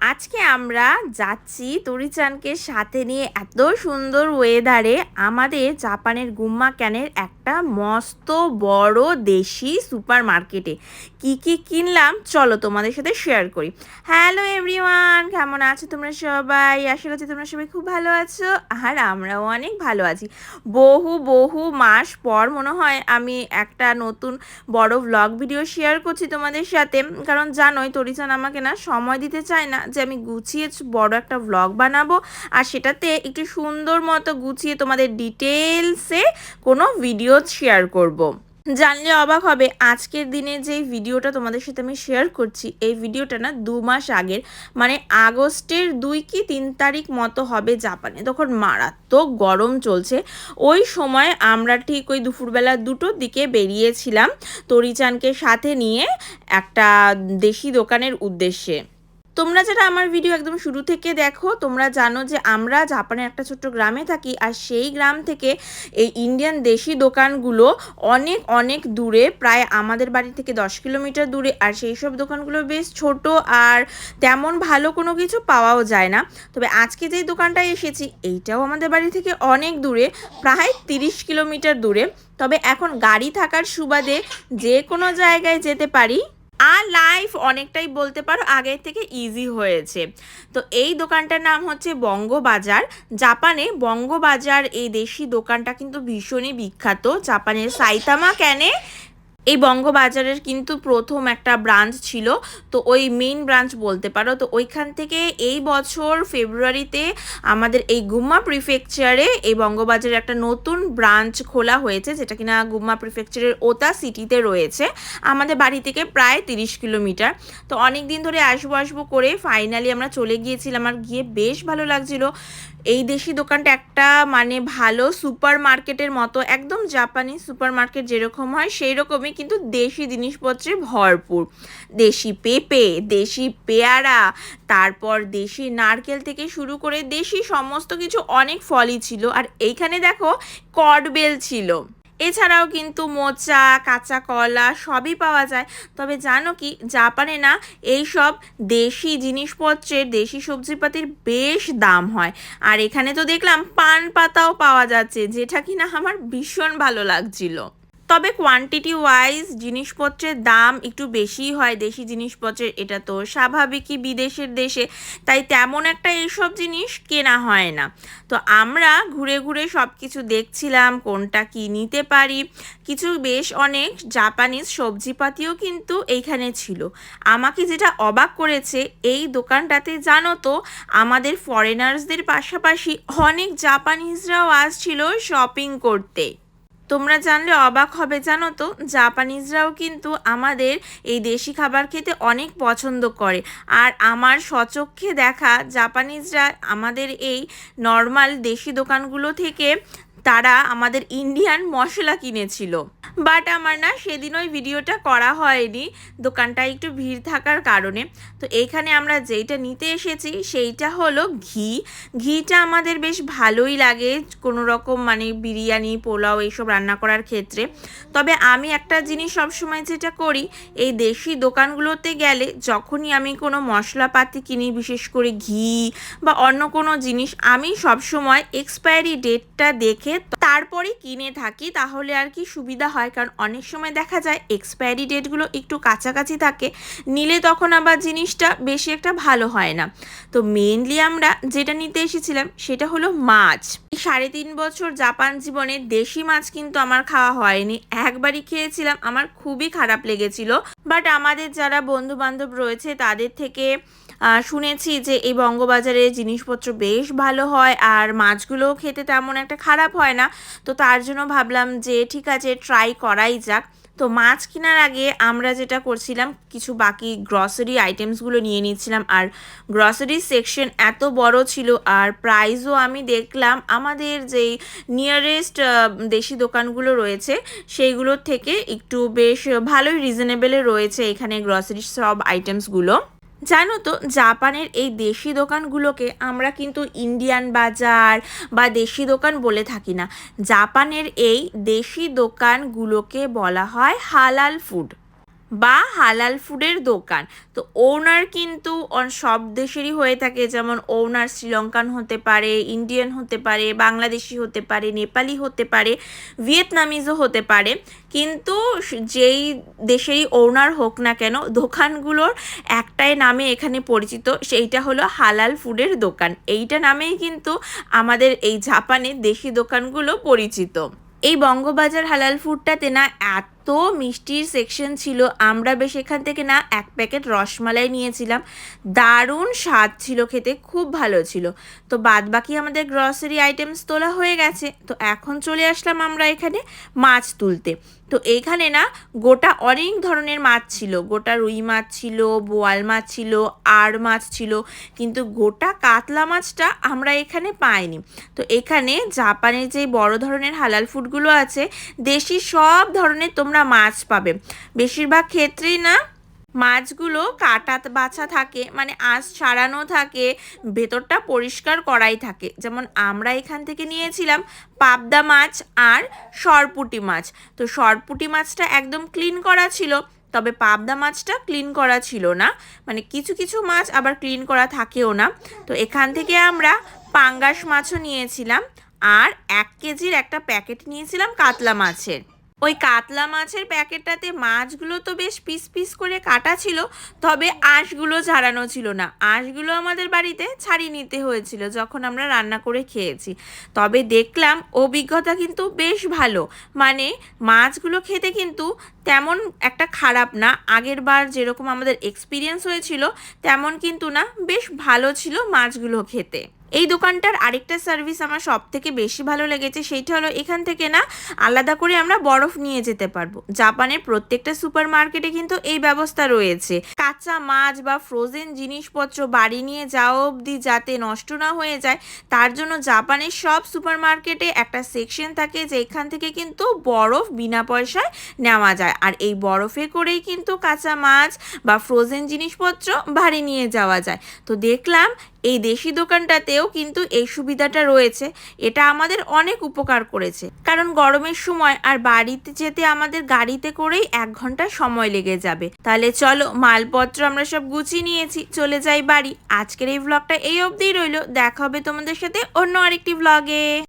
আজকে আমরা যাচ্ছি তরিচানকে সাথে নিয়ে এত সুন্দর ওয়েদারে আমাদের জাপানের গুম্মা ক্যানের একটা মস্ত বড় দেশি সুপার মার্কেটে কি কি কিনলাম চলো তোমাদের সাথে শেয়ার করি। হ্যালো এভরিওয়ান, কেমন আছো তোমরা সবাই? আশা করছি তোমরা সবাই খুব ভালো আছো আর আমরাও অনেক ভালো আছি। বহু বহু মাস পর মনে হয় আমি একটা নতুন বড় ভ্লগ ভিডিও শেয়ার করছি তোমাদের সাথে। কারণ জানোই তরিচান আমাকে না সময় দিতে চায় না। যে আমি গুছিয়ে বড় একটা ভ্লগ বানাবো। আর সেটাতে একটু সুন্দর মতো গুছিয়ে তোমাদের ডিটেলসে কোনো ভিডিও শেয়ার করব। জানলে অবাক হবে, আজকের দিনে যে ভিডিওটা তোমাদের সাথে আমি শেয়ার করছি, এই ভিডিওটা না দু মাস আগের মানে আগস্টের দুই কি তিন তারিখ মতো হবে জাপানে। তখন মারাত্মক গরম চলছে। ওই সময় আমরা ঠিক ওই দুপুরবেলা দুটোর দিকে বেরিয়েছিলাম তরিচানকে সাথে নিয়ে একটা দেশি দোকানের উদ্দেশ্যে। তোমরা যারা আমার ভিডিও একদম শুরু থেকে দেখো, তোমরা জানো যে আমরা জাপানের একটা ছোট্ট গ্রামে থাকি আর সেই গ্রাম থেকে এই ইন্ডিয়ান দেশি দোকানগুলো অনেক অনেক দূরে, প্রায় আমাদের বাড়ি থেকে দশ কিলোমিটার দূরে আর সেই সব দোকানগুলো বেশ ছোট আর তেমন ভালো কোনো কিছু পাওয়াও যায় না। তবে আজকে যেই দোকানটায় এসেছি, এইটাও আমাদের বাড়ি থেকে অনেক দূরে, প্রায় তিরিশ কিলোমিটার দূরে। তবে এখন গাড়ি থাকার সুবাদে যে কোনো জায়গায় যেতে পারি। আর লাইফ অনেকটাই বলতে পারো আগের থেকে ইজি হয়েছে। তো এই দোকানটার নাম হচ্ছে বঙ্গবাজার। জাপানে বঙ্গবাজার এই দেশি দোকানটা কিন্তু ভীষণই বিখ্যাত। জাপানের সাইতামা ক্যানে এই বঙ্গবাজারের কিন্তু প্রথম একটা ব্রাঞ্চ ছিল। তো ওই মেইন ব্রাঞ্চ বলতে পারো, তো ওইখান থেকে এই বছর ফেব্রুয়ারিতে আমাদের এই গুম্মা প্রিফেকচারে এই বঙ্গবাজারের একটা নতুন ব্রাঞ্চ খোলা হয়েছে, যেটা কিনা গুম্মা প্রিফেকচারের ওতা সিটিতে রয়েছে। আমাদের বাড়ি থেকে প্রায় তিরিশ কিলোমিটার। তো অনেক দিন ধরে আসব আসব করে ফাইনালি আমরা চলে গিয়েছিলাম আর গিয়ে বেশ ভালো লাগছিল। এই দেশি দোকানটা একটা মানে ভালো সুপার মার্কেটের মতো, একদম জাপানি সুপার মার্কেট যেরকম হয় সেই রকমই কিন্তু দেশি জিনিসপত্রে ভরপুর। দেশি পেঁপে, দেশি পেয়ারা, তারপর দেশি নারকেল থেকে শুরু করে দেশি সমস্ত কিছু অনেক ফলই ছিল। আর এইখানে দেখো কডবেল ছিল। এছাড়াও কিন্তু মোচা, কাঁচা কলা সবই পাওয়া যায়। তবে জানো কি, জাপানে না এই সব দেশি জিনিসপত্রের, দেশি সবজিপাতির বেশ দাম হয়। আর এখানে তো দেখলাম পান পাতাও পাওয়া যাচ্ছে, যেটা কিনা আমার ভীষণ ভালো লাগছিল। তবে কোয়ান্টিটি ওয়াইজ জিনিসপত্রের দাম একটু বেশিই হয়, দেশি জিনিসপত্রের। এটা তো স্বাভাবিকই বিদেশের দেশে। তাই তেমন একটা এইসব জিনিস কেনা হয় না। তো আমরা ঘুরে ঘুরে সব কিছু দেখছিলাম, কোনটা কি নিতে পারি। কিছু বেশ অনেক জাপানিজ সবজিপাতিও কিন্তু এইখানে ছিল। আমাকে যেটা অবাক করেছে, এই দোকানটাতে জানো তো, আমাদের ফরেনার্সদের পাশাপাশি অনেক জাপানিজরাও আসছিল শপিং করতে। তোমরা জানলে অবাক হবে, জানো তো? জাপানিজরাও কিন্তু আমাদের এই দেশি খাবার খেতে অনেক পছন্দ করে। আর আমার সচক্ষে দেখা জাপানিজরা আমাদের এই নর্মাল দেশি দোকানগুলো থেকে তারা আমাদের ইন্ডিয়ান মশলা কিনেছিল। বাট আমার না সেদিন ওই ভিডিওটা করা হয়নি দোকানটা একটু ভিড় থাকার কারণে। তো এইখানে আমরা যেইটা নিতে এসেছি, সেইটা হলো ঘি। ঘিটা আমাদের বেশ ভালোই লাগে কোনো রকম মানে বিরিয়ানি, পোলাও এইসব রান্না করার ক্ষেত্রে। তবে আমি একটা জিনিস সবসময় যেটা করি, এই দেশি দোকানগুলোতে গেলে যখনই আমি কোনো মশলাপাতি কিনি, বিশেষ করে ঘি বা অন্য কোনো জিনিস, আমি সবসময় এক্সপায়ারি ডেটটা দেখে তারপরে কিনে থাকি, তাহলে আর কি সুবিধা হয়। কারণ অনেক সময় দেখা যায় এক্সপায়ারি ডেটগুলো একটু কাছাকাছি থাকে, নিলে তখন আবার জিনিসটা বেশি একটা ভালো হয় না। তো মেনলি আমরা যেটা নিতে এসেছিলাম সেটা হলো মাছ। সাড়ে তিন বছর জাপান জীবনে দেশি মাছ কিন্তু আমার খাওয়া হয়নি। একবারই খেয়েছিলাম, আমার খুবই খারাপ লেগেছিল। বাট আমাদের যারা বন্ধু বান্ধব রয়েছে, তাদের থেকে শুনেছি যে এই বঙ্গবাজারে জিনিসপত্র বেশ ভালো হয় আর মাছগুলোও খেতে তেমন একটা খারাপ হয় না। তো তার জন্য ভাবলাম যে ঠিক আছে ট্রাই করাই যাক। তো মাছ কেনার আগে আমরা যেটা করছিলাম, কিছু বাকি গ্রসারি আইটেমসগুলো নিয়ে নিচ্ছিলাম। আর গ্রসারি সেকশন এত বড় ছিল আর প্রাইসও আমি দেখলাম আমাদের যেই নিয়ারেস্ট দেশি দোকানগুলো রয়েছে, সেইগুলোর থেকে একটু বেশ ভালোই রিজনেবেলে রয়েছে এখানে গ্রসারি সব আইটেমসগুলো জানো তো, জাপানের এই দেশি দোকানগুলোকে আমরা কিন্তু ইন্ডিয়ান বাজার বা দেশি দোকান বলে থাকি না। জাপানের এই দেশি দোকানগুলোকে বলা হয় হালাল ফুড। বা হালাল ফুডের দোকান। তো ওনার কিন্তু সব দেশেরই হয়ে থাকে। যেমন ওনার শ্রীলঙ্কান হতে পারে ইন্ডিয়ান হতে পারে, বাংলাদেশি হতে পারে, নেপালি হতে পারে ভিয়েতনামিজও হতে পারে। কিন্তু যেই দেশেরই ওনার হোক না কেন, দোকানগুলোর একটাই নামে এখানে পরিচিত, সেইটা হলো হালাল ফুডের দোকান। এইটা নামেই কিন্তু আমাদের এই জাপানের দেশি দোকানগুলো পরিচিত। এই বঙ্গবাজার হালাল ফুডটাতে না এত মিষ্টির সেকশন ছিল। আমরা বেশ এখান থেকে না এক প্যাকেট রসমালাই নিয়েছিলাম। দারুণ স্বাদ ছিল খেতে, খুব ভালো ছিল। তো বাদ বাকি আমাদের গ্রসারি আইটেমস তোলা হয়ে গেছে। তো এখন চলে আসলাম আমরা এখানে মাছ তুলতে। তো এইখানে না গোটা অনেক ধরনের মাছ ছিল। গোটা রুই মাছ ছিল, বোয়াল মাছ ছিল আর মাছ ছিল, কিন্তু গোটা কাতলা মাছটা আমরা এখানে পাইনি। তো এখানে জাপানের যে বড় ধরনের হালাল ফুডগুলো আছে, দেশি সব ধরনের তোমরা মাছ পাবে। বেশিরভাগ ক্ষেত্রেই না মাছগুলো কাটা বাছা থাকে মানে আঁশ ছাড়ানো থাকে, ভেতরটা পরিষ্কার করাই থাকে। যেমন আমরা এখান থেকে নিয়েছিলাম পাবদা মাছ আর সরপুটি মাছ। তো সরপুটি মাছটা একদম ক্লিন করা ছিল, তবে পাবদা মাছটা ক্লিন করা ছিল না। মানে কিছু কিছু মাছ আবার ক্লিন করা থাকেও না। তো এখান থেকে আমরা পাঙ্গাস মাছও নিয়েছিলাম, আর এক কেজির একটা প্যাকেট নিয়েছিলাম কাতলা মাছের। ওই কাতলা মাছের প্যাকেটটাতে মাছগুলো তো বেশ পিস পিস করে কাটা ছিল, তবে আঁশগুলো ছাড়ানো ছিল না। আঁশগুলো আমাদের বাড়িতে ছাড়িয়ে নিতে হয়েছিল যখন আমরা রান্না করে খেয়েছি। তবে দেখলাম অভিজ্ঞতা কিন্তু বেশ ভালো। মানে মাছগুলো খেতে কিন্তু তেমন একটা খারাপ না আগের বার যেরকম আমাদের এক্সপিরিয়েন্স হয়েছিল, তেমন কিন্তু না, বেশ ভালো ছিল মাছগুলো খেতে। এই দোকানটার আরেকটা সার্ভিস আমার সব থেকে বেশি ভালো লেগেছে, সেইটা হলো এখান থেকে না আলাদা করে আমরা বরফ নিয়ে যেতে পারব। জাপানের প্রত্যেকটা সুপার মার্কেটে কিন্তু এই ব্যবস্থা রয়েছে। কাঁচা মাছ বা ফ্রোজেন জিনিসপত্র বাড়ি নিয়ে যাওয়া অবধি যাতে নষ্ট না হয়ে যায়, তার জন্য জাপানের সব সুপার মার্কেটে একটা সেকশন থাকে যে এখান থেকে কিন্তু বরফ বিনা পয়সায় নেওয়া যায়। আর এই বরফে করেই কিন্তু কাঁচা মাছ বা ফ্রোজেন জিনিসপত্র বাড়ি নিয়ে যাওয়া যায়। তো দেখলাম এই দেশি দোকানটাতেও কিন্তু এই সুবিধাটা রয়েছে। এটা আমাদের অনেক উপকার করেছে। কারণ গরমের সময় আর বাড়িতে যেতে আমাদের গাড়িতে করেই এক ঘণ্টা সময় লেগে যাবে। তাহলে চলো, মালপত্র আমরা সব গুছিয়ে নিয়েছি, চলে যাই বাড়ি। আজকের এই ব্লগটা এই অবধিই রইল। দেখা হবে তোমাদের সাথে অন্য আরেকটি ভ্লগে